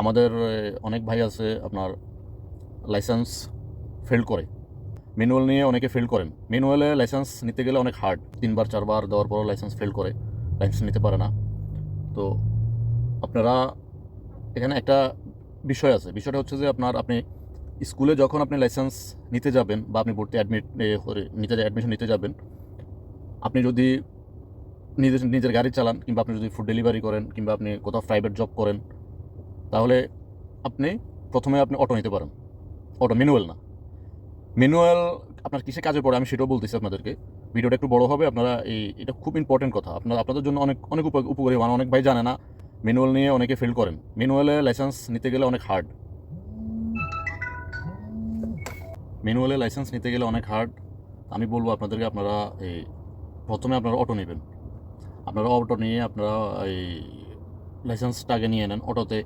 আমাদের অনেক ভাই আছে আপনার লাইসেন্স ফেল করে। ম্যানুয়াল নিয়ে অনেকে ফেল করেন। ম্যানুয়ালে লাইসেন্স নিতে গেলে অনেক হার্ড তিনবার, চারবার দেওয়ার পরও লাইসেন্স ফেল করে। লাইসেন্স নিতে পারে না। তো আপনারা এখানে একটা বিষয় আছে। বিষয়টা হচ্ছে যে আপনার, আপনি স্কুলে যখন আপনি লাইসেন্স নিতে যাবেন বা আপনি ভর্তি অ্যাডমিট নিতে অ্যাডমিশন নিতে যাবেন, আপনি যদি নিজের নিজের গাড়ি চালান কিংবা আপনি যদি ফুড ডেলিভারি করেন কিংবা আপনি কোথাও প্রাইভেট জব করেন তাহলে আপনি প্রথমে আপনি অটো নিতে পারেন। অটো ম্যানুয়াল না। ম্যানুয়াল আপনার কিসে কাজে পড়ে আমি সেটাও বলতেছি আপনাদেরকে। ভিডিওটা একটু বড় হবে, আপনারা এই, এটা খুব ইম্পর্টেন্ট কথা। আপনারা, আপনাদের জন্য অনেক অনেক উপ- উপকারী মানে অনেক ভাই জানে না ম্যানুয়াল নিয়ে অনেকে ফেল করেন। ম্যানুয়ালে লাইসেন্স নিতে গেলে অনেক হার্ড ম্যানুয়ালে লাইসেন্স নিতে গেলে অনেক হার্ড আমি বলব আপনাদেরকে, আপনারা এই, প্রথমে আপনারা অটো নেবেন। আপনারা অটো নিয়ে আপনারা এই লাইসেন্সটা আগে নিয়ে নেন অটোতে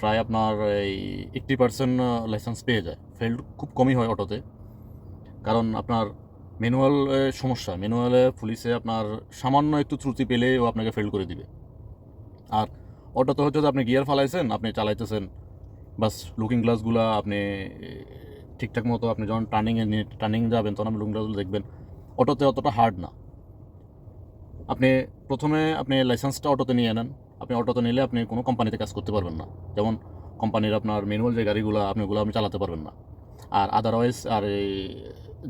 প্রায় আপনার এই এইট্টি পার্সেন্ট লাইসেন্স পেয়ে যায়। ফেল্ড খুব কমই হয় অটোতে। কারণ আপনার ম্যানুয়াল সমস্যা। ম্যানুয়ালে পুলিশে আপনার সামান্য একটু ত্রুটি পেলেও আপনাকে ফেল করে দিবে। আর অটোতে হচ্ছে যে আপনি গিয়ার ফালাইছেন, আপনি চালাইতেছেন, বাস লুকিং গ্লাসগুলো আপনি ঠিকঠাক মতো আপনি যখন টার্নিংয়ে নিয়ে টার্নিং যাবেন, তখন আপনি লুকিং গ্লাসগুলো দেখবেন। অটোতে অতটা হার্ড না। আপনি প্রথমে আপনি লাইসেন্সটা অটোতে নিয়ে নেন। আপনি অটোতে নিলে আপনি কোনো কোম্পানিতে কাজ করতে পারবেন না। যেমন কোম্পানির আপনার ম্যানুয়াল যে গাড়িগুলো, আপনি ওগুলো আপনি চালাতে পারবেন না। আর আদারওয়াইজ আর এই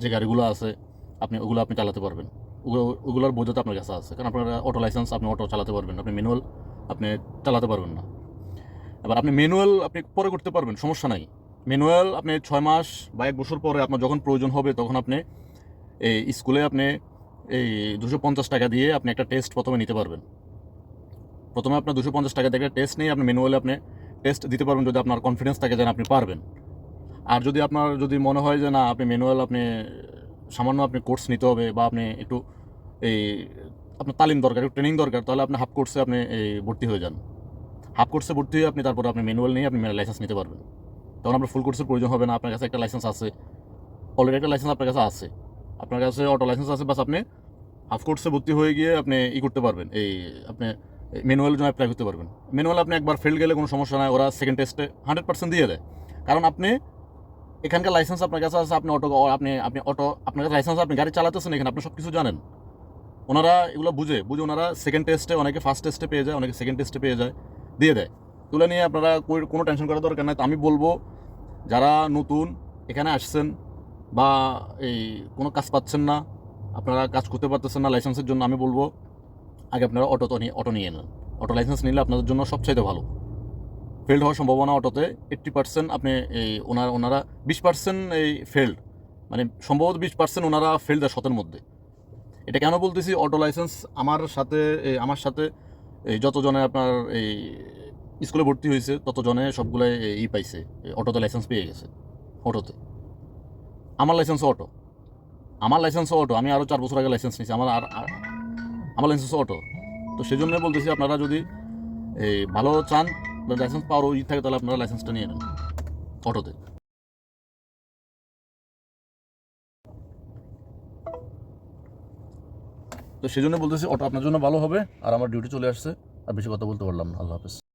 যে গাড়িগুলো আছে, আপনি ওগুলো আপনি চালাতে পারবেন। ওগুলো, ওগুলোর বোঝাতে আপনার কাছে আছে। কারণ আপনার অটো লাইসেন্স আপনি অটো চালাতে পারবেন আপনি ম্যানুয়াল আপনি চালাতে পারবেন না। এবার আপনি ম্যানুয়াল আপনি পরে করতে পারবেন, সমস্যা নাই। ম্যানুয়াল আপনি ছয় মাস বা এক বছর পরে আপনার যখন প্রয়োজন হবে, তখন আপনি এই স্কুলে আপনি এই দুশো পঞ্চাশ টাকা দিয়ে আপনি একটা টেস্ট প্রথমে নিতে পারবেন। প্রথমে আপনার দুশো পঞ্চাশ টাকা থেকে টেস্ট নিয়ে আপনি ম্যানুয়ালে আপনি টেস্ট দিতে পারবেন যদি আপনার কনফিডেন্স থাকে যেন আপনি পারবেন। আর যদি আপনার যদি মনে হয় যে না, আপনি ম্যানুয়াল আপনি, সামান্য আপনি কোর্স নিতে হবে বা আপনি একটু এই, আপনার তালিম দরকার, একটু ট্রেনিং দরকার, তাহলে আপনি হাফ কোর্সে আপনি এই ভর্তি হয়ে যান। হাফ কোর্সে ভর্তি হয়ে আপনি তারপর আপনি ম্যানুয়াল নিয়ে আপনি লাইসেন্স নিতে পারবেন। তখন আপনার ফুল কোর্সের প্রয়োজন হবে না, আপনার কাছে একটা লাইসেন্স আছে। অলরেডি একটা লাইসেন্স আপনার কাছে আছে। আপনার কাছে অটো লাইসেন্স আছে, বাস আপনি হাফ কোর্সে ভর্তি হয়ে গিয়ে আপনি ই করতে পারবেন। এই, আপনি ম্যানুয়াল জন্য অ্যাপ্লাই করতে পারবেন। ম্যানুয়াল আপনি একবার ফেল গেলে কোনো সমস্যা নাই, ওরা সেকেন্ড টেস্টে হান্ড্রেড পার্সেন্ট দিয়ে দেয়। কারণ আপনি এখানকার লাইসেন্স আপনার কাছে আছে, আপনি অটো আপনি আপনি অটো আপনার কাছে লাইসেন্স আপনি গাড়ি চালাতেছেন এখানে, আপনি সব কিছু জানেন। ওনারা এগুলো বুঝে বুঝে ওনারা সেকেন্ড টেস্টে অনেকে ফার্স্ট টেস্টে পেয়ে যায়, অনেকে সেকেন্ড টেস্টে পেয়ে যায়, দিয়ে দেয়। এগুলো নিয়ে আপনারা কোনো টেনশন করার দরকার নাই। তো আমি বলব, যারা নতুন এখানে আসছেন বা এই কোনো কাজ পাচ্ছেন না, আপনারা কাজ করতে পারতেছেন না লাইসেন্সের জন্য, আমি বলব আগে আপনারা অটো অটো নিয়ে নেন। অটো লাইসেন্স নিলে আপনাদের জন্য সবচাইতে ভালো। ফেল্ড হওয়ার সম্ভাবনা অটোতে এইট্টি পার্সেন্ট আপনি এই ওনার, ওনারা বিশ পার্সেন্ট এই ফেল্ড মানে সম্ভবত বিশ পার্সেন্ট ওনারা ফেল দেয় শতের মধ্যে। এটা কেন বলতেছি? অটো লাইসেন্স আমার সাথে আমার সাথে এই যতজনে আপনার এই স্কুলে ভর্তি হয়েছে, ততজনে সবগুলো ই পাইছে অটোতে লাইসেন্স পেয়ে গেছে, অটোতে। আমার লাইসেন্স অটো। আমার লাইসেন্স অটো, আমি আরও চার বছর আগে লাইসেন্স নিয়েছি, আমার আর- আমার লাইসেন্স অটো তো সেই জন্য বলতেছি আপনারা যদি এই ভালো চান লাইসেন্স পাওয়ার ই থাকে তাহলে আপনারা লাইসেন্সটা নিয়ে নেন অটোতে তো সেই জন্য বলতেছি অটো আপনার জন্য ভালো হবে, আর আমার ডিউটি চলে আসছে, আর বেশি কথা বলতে পারলাম না। আল্লাহ হাফেজ।